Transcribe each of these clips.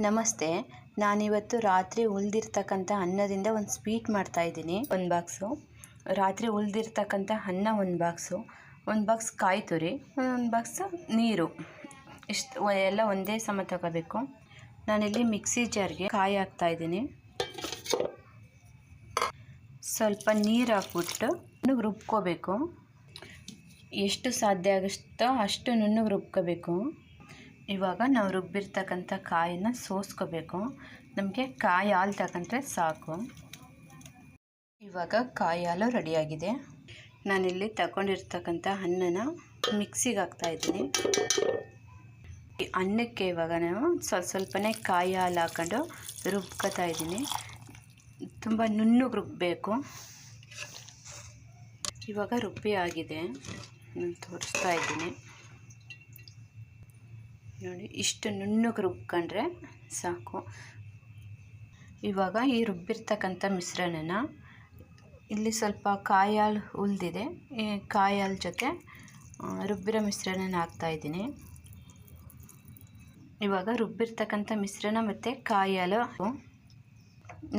ನಮಸ್ತೆ. ನಾನಿವತ್ತು ರಾತ್ರಿ ಉಳಿದಿರ್ತಕ್ಕಂಥ ಅನ್ನದಿಂದ ಒಂದು ಸ್ವೀಟ್ ಮಾಡ್ತಾಯಿದ್ದೀನಿ ಒಂದು ಬಾಕ್ಸು. ರಾತ್ರಿ ಉಳಿದಿರ್ತಕ್ಕಂಥ ಅನ್ನ ಒಂದು ಬಾಕ್ಸು. ಒಂದು ಬಾಕ್ಸ್ ಕಾಯಿ ತುರಿ, ಒಂದು ಬಾಕ್ಸು ನೀರು. ಇಷ್ಟು ಎಲ್ಲ ಒಂದೇ ಸಮ ತಗೋಬೇಕು. ನಾನಿಲ್ಲಿ ಮಿಕ್ಸಿ ಜಾರ್ಗೆ ಕಾಯಿ ಹಾಕ್ತಾಯಿದ್ದೀನಿ ಸ್ವಲ್ಪ ನೀರು ಹಾಕ್ಬಿಟ್ಟು ನುಣ್ಣಗೆ ರುಬ್ಕೋಬೇಕು. ಎಷ್ಟು ಸಾಧ್ಯ ಆಗುತ್ತೋ ಅಷ್ಟು ನುಣ್ಣಗೆ ರುಬ್ಕೋಬೇಕು. ಇವಾಗ ನಾವು ರುಬ್ಬಿರ್ತಕ್ಕಂಥ ಕಾಯಿನ ಸೋಸ್ಕೋಬೇಕು. ನಮಗೆ ಕಾಯಿ ಹಾಲು ತಗೊಂಡ್ರೆ ಸಾಕು. ಇವಾಗ ಕಾಯಿ ಹಾಲು ರೆಡಿಯಾಗಿದೆ. ನಾನಿಲ್ಲಿ ತಗೊಂಡಿರ್ತಕ್ಕಂಥ ಅನ್ನನ ಮಿಕ್ಸಿಗೆ ಹಾಕ್ತಾಯಿದ್ದೀನಿ ಅನ್ನಕ್ಕೆ ಇವಾಗ ನಾನು ಸ್ವಲ್ಪ ಸ್ವಲ್ಪನೇ ಕಾಯಿ ಹಾಲು ಹಾಕ್ಕೊಂಡು ರುಬ್ಕೋತಾ ಇದ್ದೀನಿ. ತುಂಬ ನುಣ್ಣಗೆ ರುಬ್ಬಬೇಕು ಇವಾಗ ರುಬ್ಬಿ ಆಗಿದೆ. ನಾನು ತೋರಿಸ್ತಾ ಇದ್ದೀನಿ. ನೋಡಿ, ಇಷ್ಟು ನುಣ್ಣಗೆ ರುಬ್ಕೊಂಡ್ರೆ ಸಾಕು. ಇವಾಗ ಈ ರುಬ್ಬಿರ್ತಕ್ಕಂಥ ಮಿಶ್ರಣನ ಇಲ್ಲಿ ಸ್ವಲ್ಪ ಕಾಯಿ ಹಾಲು ಉಳಿದಿದೆ. ಈ ಕಾಯಿ ಹಾಲು ಜೊತೆ ರುಬ್ಬಿರೋ ಮಿಶ್ರಣನ ಹಾಕ್ತಾಯಿದ್ದೀನಿ ಇವಾಗ ರುಬ್ಬಿರ್ತಕ್ಕಂಥ ಮಿಶ್ರಣ ಮತ್ತು ಕಾಯಿ ಹಾಲು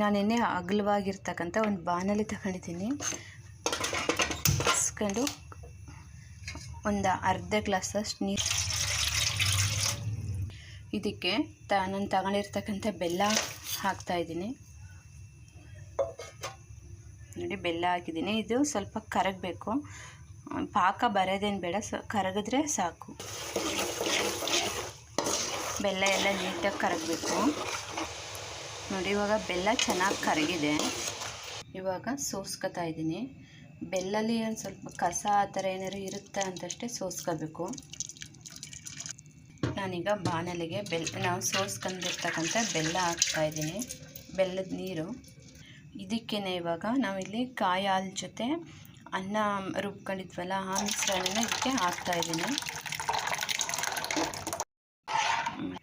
ನಾನೆನ್ನೆ ಅಗಲವಾಗಿರ್ತಕ್ಕಂಥ ಒಂದು ಬಾಣಲಿ ತಗೊಂಡಿದ್ದೀನಿ. ಇಸ್ಕೊಂಡು ಒಂದು ಅರ್ಧ ಗ್ಲಾಸಷ್ಟು ನೀರು ಇದಕ್ಕೆ ತ, ನಾನು ತಗೊಂಡಿರ್ತಕ್ಕಂಥ ಬೆಲ್ಲ ಹಾಕ್ತಾಯಿದ್ದೀನಿ ನೋಡಿ, ಬೆಲ್ಲ ಹಾಕಿದ್ದೀನಿ. ಇದು ಸ್ವಲ್ಪ ಕರಗಬೇಕು. ಪಾಕ ಬರೋದೇನು ಬೇಡ, ಸ, ಕರಗಿದ್ರೆ ಸಾಕು. ಬೆಲ್ಲ ಎಲ್ಲ ನೀಟಾಗಿ ಕರಗಬೇಕು. ನೋಡಿ, ಇವಾಗ ಬೆಲ್ಲ ಚೆನ್ನಾಗಿ ಕರಗಿದೆ. ಇವಾಗ ಸೋಸ್ಕೊತಾ ಇದ್ದೀನಿ. ಬೆಲ್ಲಲ್ಲಿ ಒಂದು ಸ್ವಲ್ಪ ಕಸ ಆ ಥರ ಏನಾದ್ರು ಇರುತ್ತೆ ಅಂತಷ್ಟೇ ಸೋಸ್ಕೋಬೇಕು. ನಾನೀಗ ಬಾಣಲೆಗೆ ಬೆಲ್ಲ ನಾವು ಸೋಸ್ಕೊಂಡಿರ್ತಕ್ಕಂಥ ಬೆಲ್ಲ ಹಾಕ್ತಾಯಿದ್ದೀನಿ ಬೆಲ್ಲದ ನೀರು. ಇದಕ್ಕೇ ಇವಾಗ ನಾವಿಲ್ಲಿ ಕಾಯಿ ಹಾಲು ಜೊತೆ ಅನ್ನ ರುಬ್ಕೊಂಡಿದ್ವಲ್ಲ, ಆ ಮಿಶ್ರಣನ ಇದಕ್ಕೆ ಹಾಕ್ತಾಯಿದ್ದೀನಿ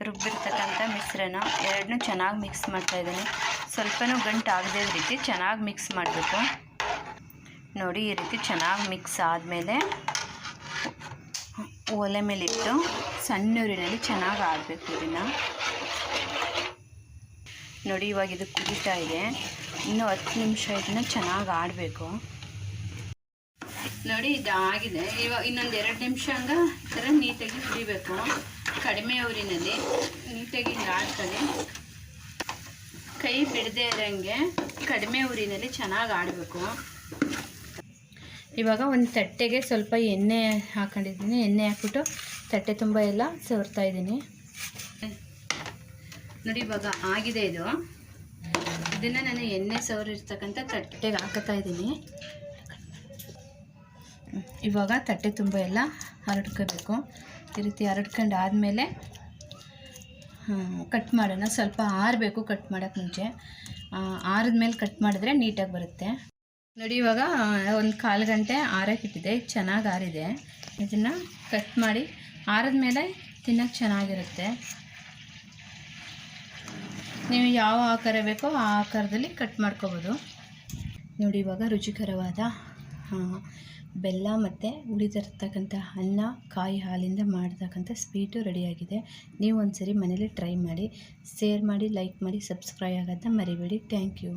ರುಬ್ಬಿರ್ತಕ್ಕಂಥ ಮಿಶ್ರಣ ಎರಡನ್ನೂ ಚೆನ್ನಾಗಿ ಮಿಕ್ಸ್ ಮಾಡ್ತಾಯಿದ್ದೀನಿ ಸ್ವಲ್ಪನೂ ಗಂಟು ಆಗದೇ ರೀತಿ ಚೆನ್ನಾಗಿ ಮಿಕ್ಸ್ ಮಾಡಬೇಕು. ನೋಡಿ, ಈ ರೀತಿ ಚೆನ್ನಾಗಿ ಮಿಕ್ಸ್ ಆದಮೇಲೆ ಒಲೆ ಮೇಲಿಟ್ಟು ಸಣ್ಣೂರಿನಲ್ಲಿ ಚೆನ್ನಾಗಿ ಆಡಬೇಕು ಇದನ್ನು. ನೋಡಿ, ಇವಾಗ ಇದು ಕುದೀತಾ ಇದೆ. ಇನ್ನೂ ಹತ್ತು ನಿಮಿಷ ಇದನ್ನ ಚೆನ್ನಾಗಿ ಆಡಬೇಕು. ನೋಡಿ ಇದು ಆಗಿದೆ ಇವಾಗ ಇನ್ನೊಂದು ಎರಡು ನಿಮಿಷ ಹಂಗೆ ಈ ಥರ ನೀಟಾಗಿ ಕುಡಿಬೇಕು ಕಡಿಮೆ ಊರಿನಲ್ಲಿ ನೀಟಾಗಿ ಹಿಂಗೆ ಆಡ್ತಾರೆ ಕೈ ಬಿಡದೇ ಇರೋಂಗೆ ಕಡಿಮೆ ಊರಿನಲ್ಲಿ ಚೆನ್ನಾಗಿ ಆಡಬೇಕು. ಇವಾಗ ಒಂದು ತಟ್ಟೆಗೆ ಸ್ವಲ್ಪ ಎಣ್ಣೆ ಹಾಕೊಂಡಿದ್ದೀನಿ. ಎಣ್ಣೆ ಹಾಕ್ಬಿಟ್ಟು ತಟ್ಟೆ ತುಂಬ ಎಲ್ಲ ಸವರ್ತಾ ಇದ್ದೀನಿ. ನೋಡಿ ಇವಾಗ ಆಗಿದೆ ಇದು. ಇದನ್ನು ನಾನು ಎಣ್ಣೆ ಸವರಿರ್ತಕ್ಕಂಥ ತಟ್ಟೆಗೆ ಹಾಕುತ್ತಾ ಇದ್ದೀನಿ. ಇವಾಗ ತಟ್ಟೆ ತುಂಬ ಎಲ್ಲ ಹರಡ್ಕೋಬೇಕು. ಈ ರೀತಿ ಹರಡ್ಕೊಂಡು ಆದಮೇಲೆ ಕಟ್ ಮಾಡೋಣ. ಸ್ವಲ್ಪ ಆರಬೇಕು ಕಟ್ ಮಾಡೋಕ್ಕೆ ಮುಂಚೆ. ಆರಿದ್ಮೇಲೆ ಕಟ್ ಮಾಡಿದ್ರೆ ನೀಟಾಗಿ ಬರುತ್ತೆ. ನೋಡಿ, ಇವಾಗ ಒಂದು ಕಾಲು ಗಂಟೆ ಆರೋಕ್ಕಿಟ್ಟಿದೆ. ಚೆನ್ನಾಗಿ ಆರಿದೆ. ಇದನ್ನು ಕಟ್ ಮಾಡಿ ಆರಿದ್ಮೇಲೆ ತಿನ್ನೋಕ್ಕೆ ಚೆನ್ನಾಗಿರುತ್ತೆ. ನೀವು ಯಾವ ಆಕಾರ ಬೇಕೋ ಆ ಆಕಾರದಲ್ಲಿ ಕಟ್ ಮಾಡ್ಕೋಬೋದು. ನೋಡಿ, ಇವಾಗ ರುಚಿಕರವಾದ ಬೆಲ್ಲ ಮತ್ತು ಉಳಿದಿರ್ತಕ್ಕಂಥ ಅನ್ನ ಕಾಯಿ ಹಾಲಿಂದ ಮಾಡ್ತಕ್ಕಂಥ ಸ್ವೀಟು ರೆಡಿಯಾಗಿದೆ. ನೀವು ಒಂದು ಸರಿ ಮನೇಲಿ ಟ್ರೈ ಮಾಡಿ, ಶೇರ್ ಮಾಡಿ, ಲೈಕ್ ಮಾಡಿ, ಸಬ್ಸ್ಕ್ರೈಬ್ ಆಗೋದನ್ನ ಮರಿಬೇಡಿ. Thank you.